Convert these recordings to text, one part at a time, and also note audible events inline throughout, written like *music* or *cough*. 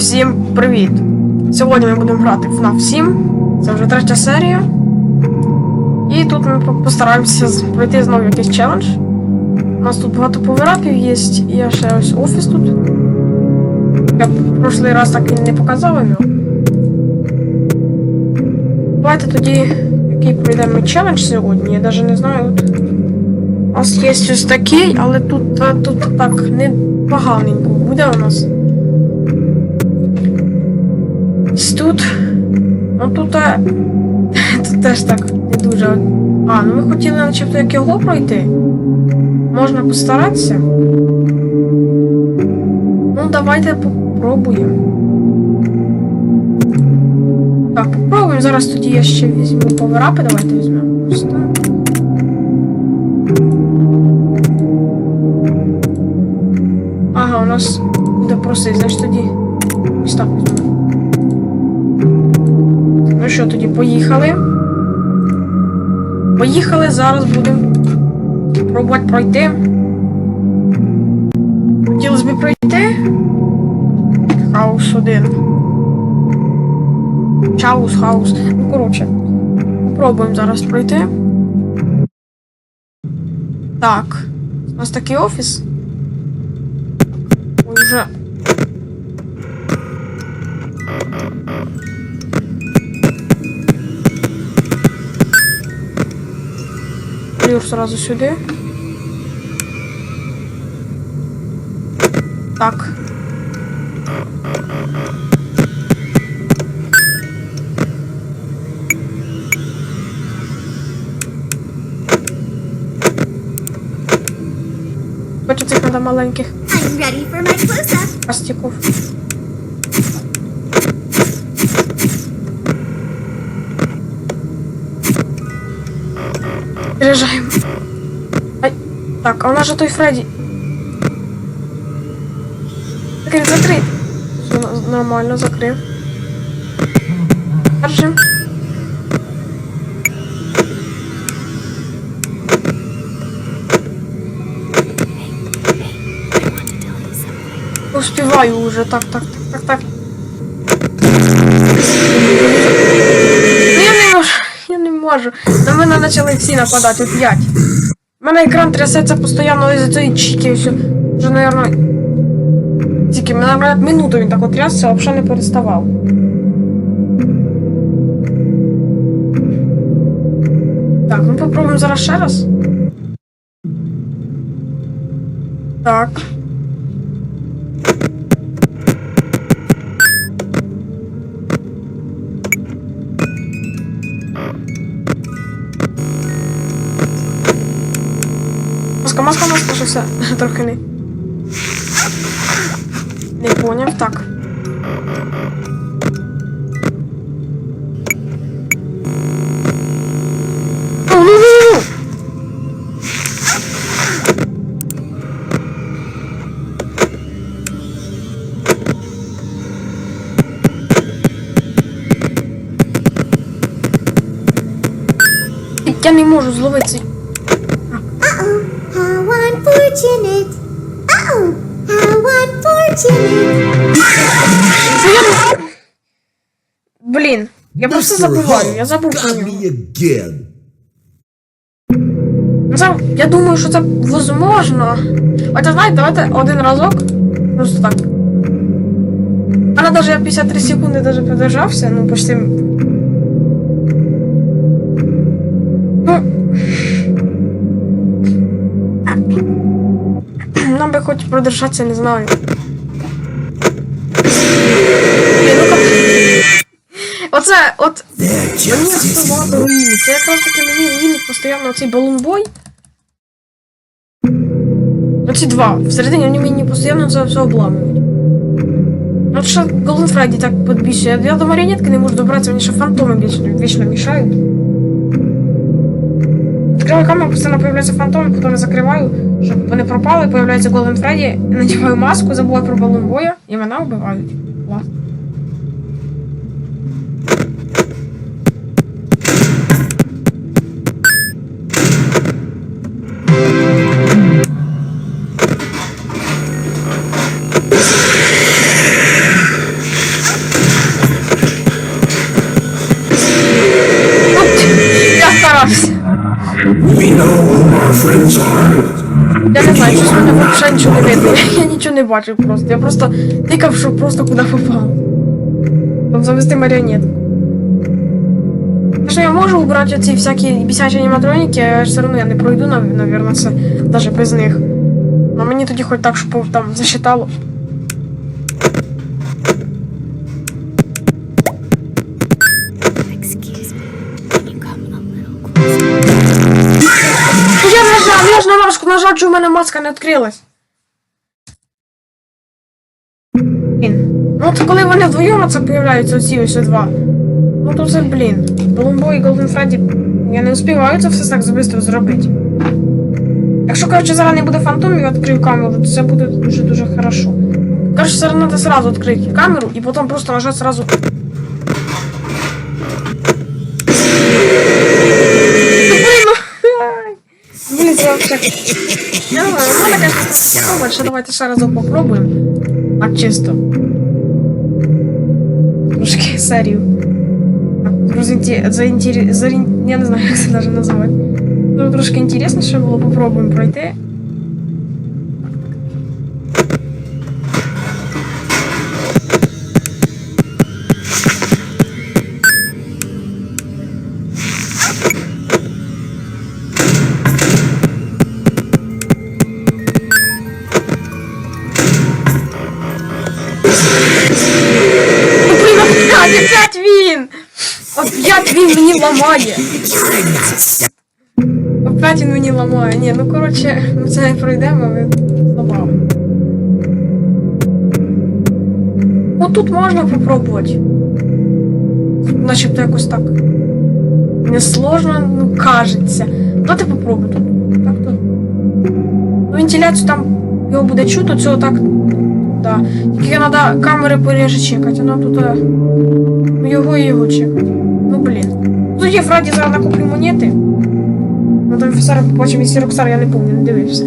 всім привіт! Сьогодні ми будемо грати в FNAF 7. Це вже третя серія. І тут ми постараємося пройти знову якийсь челендж. У нас тут багато поверапів є, і є ще ось офіс тут. Я в прошлий раз так і не показав його. Давайте тоді, який пройдемо челендж сьогодні, я навіть не знаю. У нас є ось такий, але тут, тут так не поганенько буде у нас. Ось тут. Ну тут, а, *laughs* тут теж так не дуже. А, ну ми хотіли начебто як його пройти. Можна постаратися. Ну, давайте попробуємо. Так, попробуємо. Зараз тоді я ще візьму поверапи, давайте візьмемо. Так. Ага, у нас буде просить, значить тоді. Ось так візьмемо. Ну що, тоді поїхали. Поїхали, зараз будемо пробувати пройти. Хотілося б пройти. Хаус один. Чаус, хаус. Ну, коротше. Попробуємо зараз пройти. Так. У нас такий офіс. Ой, пойду сразу сюда. Так. Хочеться надо маленьких пластиков. Переезжаем. Ай. Так, а у нас же той Фредди. Закрыть. Всё, Нормально, закрыв. Держим. Успеваю уже. Так, так, так, так, так. Можу. На мене почали всі нападати п'ять. У мене екран трясеться постійно із цієї чіки. Все. Вже, наверное. Тільки, наверное, минуту він так трясся, а взагалі не переставав. Так, ну попробуємо зараз ще раз. Так. Маска, маска, маска. Трохи не. Не поняв, так. Ну, ну, ну. Я не можу зловити цей. Я просто забуваю, я забув про нього. Це, я думаю, що це возможно. Хоча знаєте, давайте один разок. Просто так. Вона навіть я 53 секунди даже продержався, ну почти. Ну. Нам би хоч продержатися, не знаю. Блін, ну как... Оце, от Мені low. руїнить. Це якраз таки мені руїнить постійно цей балунбой. Оці два. Всередині вони мені постійно це все обламують. От що Голден Фредді так підбільшує. Я до маріонетки не можу добратися, мені ще фантоми вічно, вічно мішають. Відкриваю камеру, постійно появляються фантоми, потім я закриваю, щоб вони пропали, появляється Голден Фредді, надіваю маску, забуваю про балунбоя, і мене вбивають. Клас. Я не знаю, щось мене взагалі нічого не видно. *laughs* Я нічого не бачив просто. Я просто тикав, що просто куди попав. Там завести маріонетку. Звісно, я можу убрати ці всякі бісячі аніматроніки, а все одно я не пройду, нав- навірно, це навіть без них. Но мені тоді хоч так, щоб там засчитало. Важку нажав, що в мене маска не відкрилась. Блін. Ну от коли вони вдвоєм це появляються оці ось два. Ну то це, блін. Голумбо і Голден Фредді. Я не успіваю це все так швидко зробити. Якщо, коротше, зараз не буде фантомів, я відкрию камеру, то це буде дуже-дуже хорошо. Коротше, зараз треба сразу відкрити камеру і потім просто нажати сразу. Блін, це вообще. Я не знаю, у мене, конечно, спробувати, що давайте ще разок попробуємо. Так чисто. Трошки серію. Так, Розінті... Заінтері... Зарін... Я не знаю, як це навіть називати. Ну, трошки інтересніше було, попробуємо пройти. Ламає! Опять він мені ламає. Ні, ну коротше, ми це не пройдемо, ви забав. Отут можна попробувати. Начебто якось так. Несложно, ну кажеться. Давайте попробуй тут. Так то. Ну, вентиляцію там його буде чути, цього так. Да. Тільки треба камери пореже чекати, а нам тут. е, Ну його і його чекати. Ну блін. Тут є Фраді зараз накуплю монети. Ну там офіцера побачимо, якщо Роксар, я не пам'ятаю, не дивився.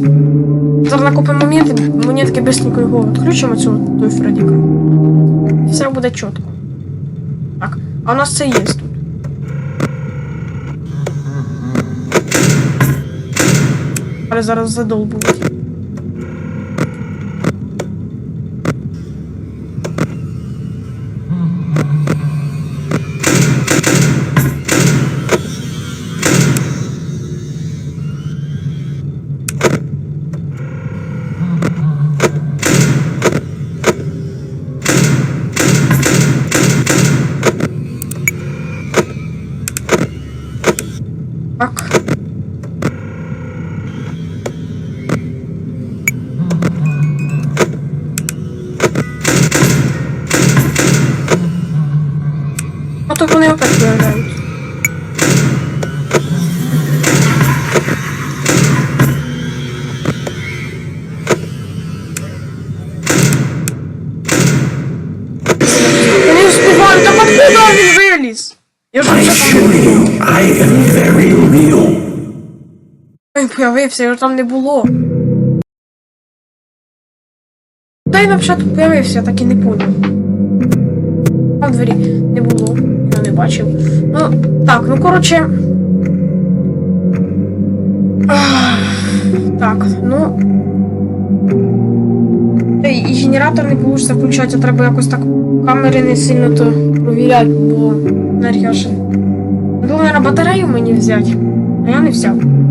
Зараз накупимо монети, монетки быстренько його відключимо цього той Фредіка. Все буде чітко. Так, а у нас це є тут. Але зараз задовбують. Откуда він виліз? Я ж I там... assure you, I am very real. Він появився, його там не було. Та й на початку появився, так і не поняв. В двері не було, я не бачив. Ну, так, ну коротше. Так, ну. І генератор не вийде включати, а треба якось так камери не сильно то провіряти, бо енергія Думаю, на батарею мені взяти, а я не взяв.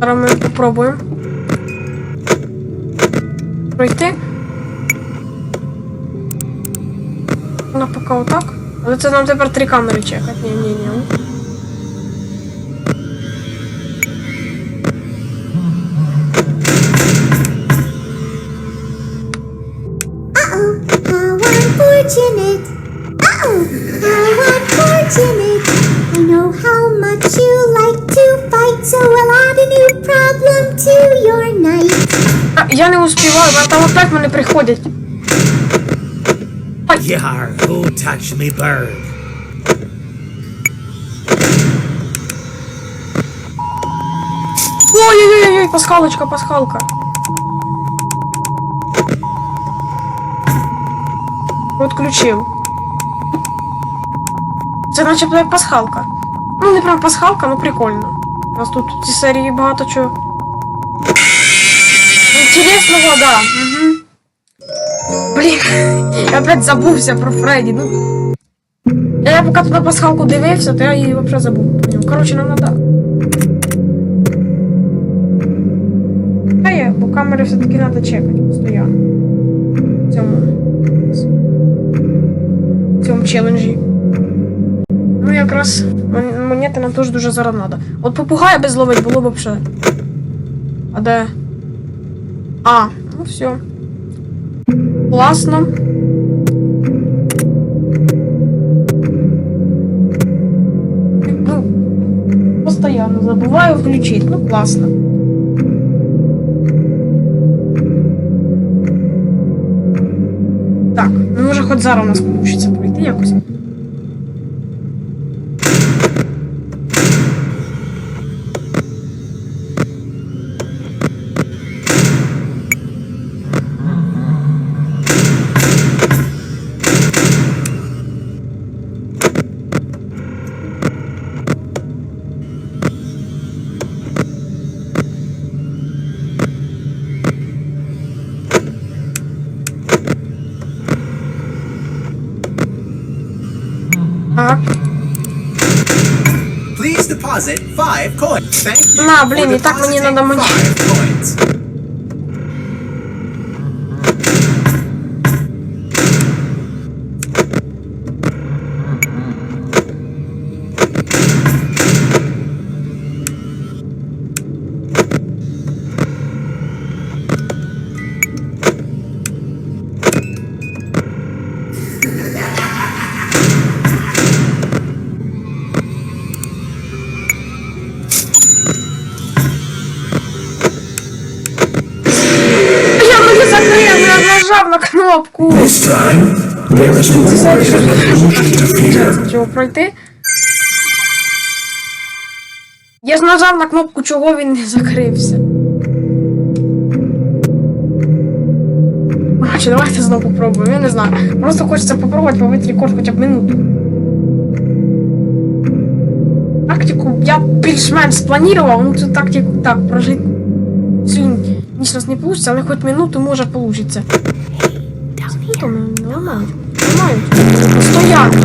Зараз ми попробуємо. Пройти. Вона поки отак. Але це нам тепер три камери чекати. Ні, ні, ні. To your night. А, Я не успіваю, бо там опять мене приходять. Yar, who touched me bird? Ой-ой-ой, пасхалочка, пасхалка. Отключив. Це начебто як пасхалка. Ну, не прям пасхалка, ну прикольно. У нас тут в цій серії багато чого. Інтересного, да. Угу. Блін, я опять забувся про Фредді. Ну. Я поки тут пасхалку дивився, то я її взагалі забув. про нього. Коротше, нам надо. Та є, бо камери все-таки треба чекати постійно. В цьому. В цьому челенджі. Ну якраз мон- монети нам теж дуже зараз треба. От попугая без ловить було б взагалі. А де? А, ну все. Класно. Ну, постоянно забуваю включити. Ну, класно. Так, ну може хоч зараз у нас вийде якось. Please deposit five coins. Thank you. На, for блін, і так мені depositing надо мені- Fear. Чого пройти? Я ж нажав на кнопку, чого він не закрився. Короче, давайте знову попробуємо, я не знаю. Просто хочеться попробувати побити рекорд хоча б минуту. Тактику я більш-менш спланував, ну цю тактику так прожити. Всю ніч нас не вийде, але хоч минуту може вийде. Минуту ми не ламають. Ламають. Постоянно.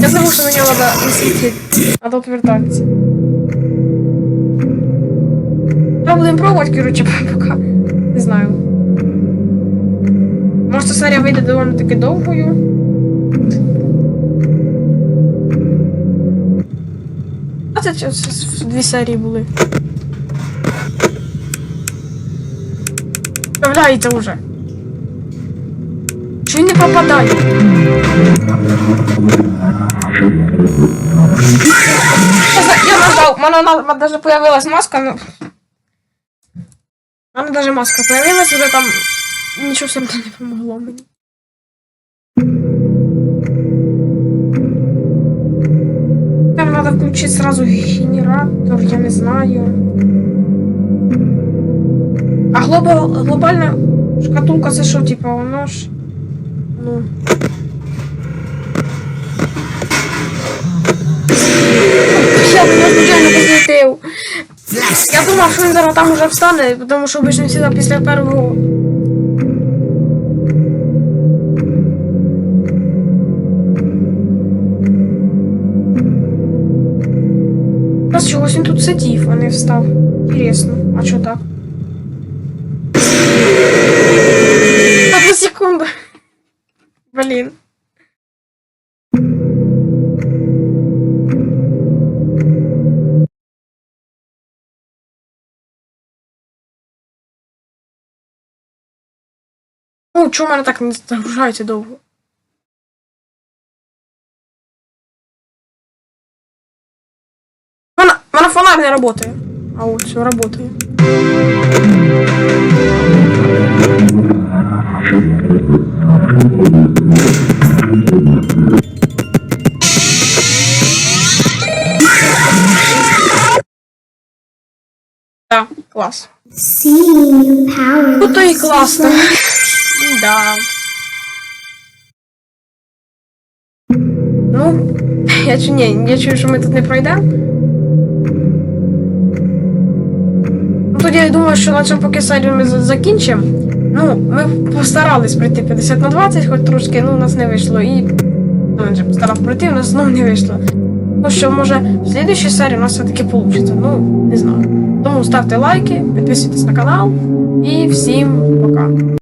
Я забув, що на нього треба носити. Надо отвертатися. Та будемо пробувати, коротше, *laughs* поки. Не знаю. Може, ця серія вийде доволі таки довгою. А це дві серії були. Справляється вже. Чи не попадає? Я Я нажав, у мене даже появилась маска, ну. У даже маска появилась, уже там нічого все одно не помогло мені. Там надо включить сразу генератор, я не знаю. Глобал, глобальна шкатулка це що, типа, воно ж. Ну. Я мене звичайно посвітив. Я думав, що він зараз там уже встане, тому що обично всегда після першого. Чогось він тут сидів, а не встав. Інтересно, а чого так? Секунду. *laughs* Блін. Ну, чому мене так не загружається довго? Вона, вона фонарь не працює. А от все работає. Так, клас. See power. Ну то і класно. Да. Ну, я чу, ні, я чую, що ми тут не пройдемо. Ну, тоді я думаю, що на цьому поки серію ми за- закінчимо. Ну, ми постарались пройти 50 на 20, хоч трошки, ну, у нас не вийшло. І він постарав пройти, у нас знову не вийшло. Ну що, може, в слідчій серії у нас все-таки вийде. Ну, не знаю. Тому ставте лайки, підписуйтесь на канал і всім пока.